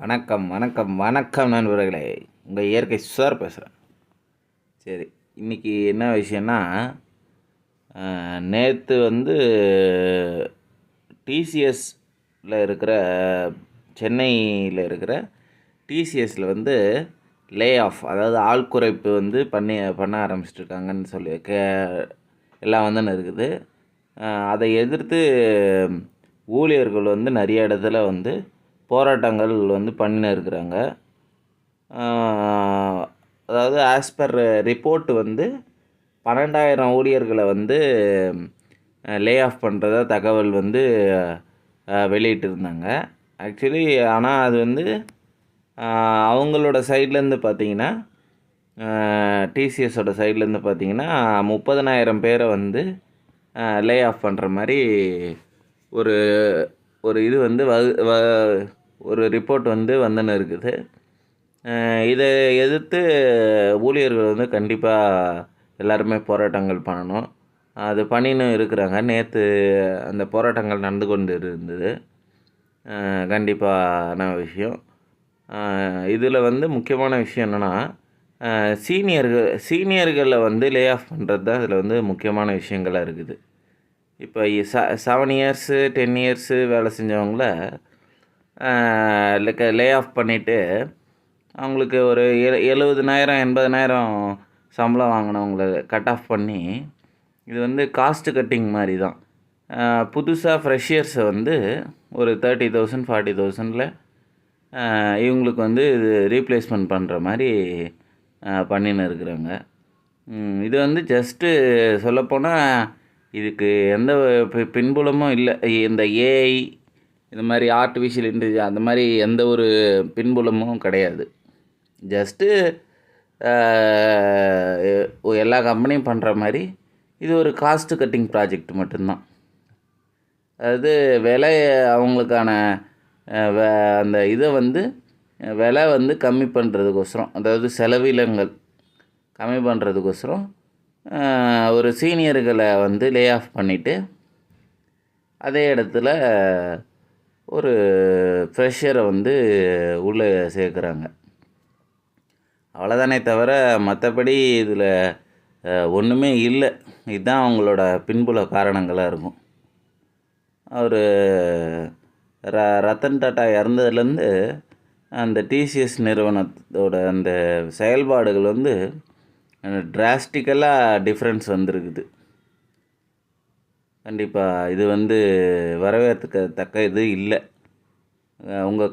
வணக்கம் வணக்கம் வணக்கம் நண்பர்களே. உங்கள் இயற்கை சார் பேசுகிறேன் சரி இன்றைக்கி என்ன விஷயம்னா நேற்று வந்து டிசிஎஸ்ல இருக்கிற சென்னையில் இருக்கிற டிசிஎஸில் வந்து லே ஆஃப் அதாவது ஆள் குறைப்பு வந்து பண்ணி பண்ண ஆரம்பிச்சிட்ருக்காங்கன்னு சொல்லி கே எல்லாம் வந்துன்னு இருக்குது. அதை எதிர்த்து ஊழியர்கள் வந்து நிறைய இடத்துல வந்து போராட்டங்கள் வந்து பண்ணின்னு இருக்கிறாங்க. அதாவது ஆஸ் பர் ரிப்போர்ட் வந்து பன்னெண்டாயிரம் ஊழியர்களை வந்து லே ஆஃப் பண்ணுறதா தகவல் வந்து வெளியிட்டிருந்தாங்க. ஆக்சுவலி ஆனால் அது வந்து அவங்களோட சைட்லேருந்து பார்த்தீங்கன்னா டிசிஎஸோட சைட்லேருந்து பார்த்தீங்கன்னா முப்பதனாயிரம் பேரை வந்து லே ஆஃப் பண்ணுற மாதிரி ஒரு ஒரு இது வந்து வ வ- ஒரு ரிப்போர்ட் வந்து வந்துன்னு இருக்குது. இதை எதிர்த்து ஊழியர்கள் வந்து கண்டிப்பாக எல்லாருமே போராட்டங்கள் பண்ணணும். அது பண்ணின்னு இருக்கிறாங்க. நேற்று அந்த போராட்டங்கள் நடந்து கொண்டு இருந்தது. கண்டிப்பான விஷயம். இதில் வந்து முக்கியமான விஷயம் என்னென்னா சீனியர்கள் சீனியர்களை வந்து லே ஆஃப் பண்ணுறது தான் இதில் வந்து முக்கியமான விஷயங்களாக இருக்குது. இப்போ ச செவன் இயர்ஸு டென் இயர்ஸு வேலை செஞ்சவங்கள லே ஆஃப் பண்ணிவிட்டு அவங்களுக்கு ஒரு எ எழுபதுனாயிரம் எண்பதனாயிரம் சம்பளம் வாங்கினவங்கள கட் ஆஃப் பண்ணி இது வந்து காஸ்ட்டு கட்டிங் மாதிரி தான் புதுசாக ஃப்ரெஷியர்ஸை வந்து ஒரு தேர்ட்டி தௌசண்ட் ஃபார்ட்டி தௌசண்டில் இவங்களுக்கு வந்து இது ரீப்ளேஸ்மெண்ட் பண்ணுற மாதிரி பண்ணின்னு இருக்கிறாங்க. இது வந்து ஜஸ்ட்டு சொல்லப்போனால் இதுக்கு எந்த பின்புலமும் இல்லை. இந்த ஏஐ இந்த மாதிரி ஆர்டிஃபிஷியல் இன்டெலிஜென்ஸ் அந்த மாதிரி எந்த ஒரு பின்புலமும் கிடையாது. ஜஸ்ட்டு எல்லா கம்பெனியும் பண்ணுற மாதிரி இது ஒரு காஸ்ட் கட்டிங் ப்ராஜெக்ட் மட்டும்தான். அதாவது விலை அவங்களுக்கான அந்த இதை வந்து விலை வந்து கம்மி பண்ணுறதுக்கோசரம் அதாவது செலவிலங்கள் கம்மி பண்ணுறதுக்கோசரம் ஒரு சீனியர்களை வந்து லே ஆஃப் பண்ணிவிட்டு அதே இடத்துல ஒரு ஃப்ரெஷரை வந்து உள்ளே சேர்க்குறாங்க. அவ்வளோதானே தவிர மற்றபடி இதில் ஒன்றுமே இல்லை. இதுதான் அவங்களோட பின்புல காரணங்களாக இருக்கும். அவர் ர ரத்தன் டாட்டா இறந்ததுலேருந்து அந்த டிசிஎஸ் நிறுவனத்தோட அந்த செயல்பாடுகள் வந்து டிராஸ்டிக்கலாக டிஃப்ரென்ஸ் வந்திருக்குது. கண்டிப்பாக இது வந்து வரவேற்கத்தக்க இது இல்லை. உங்கள்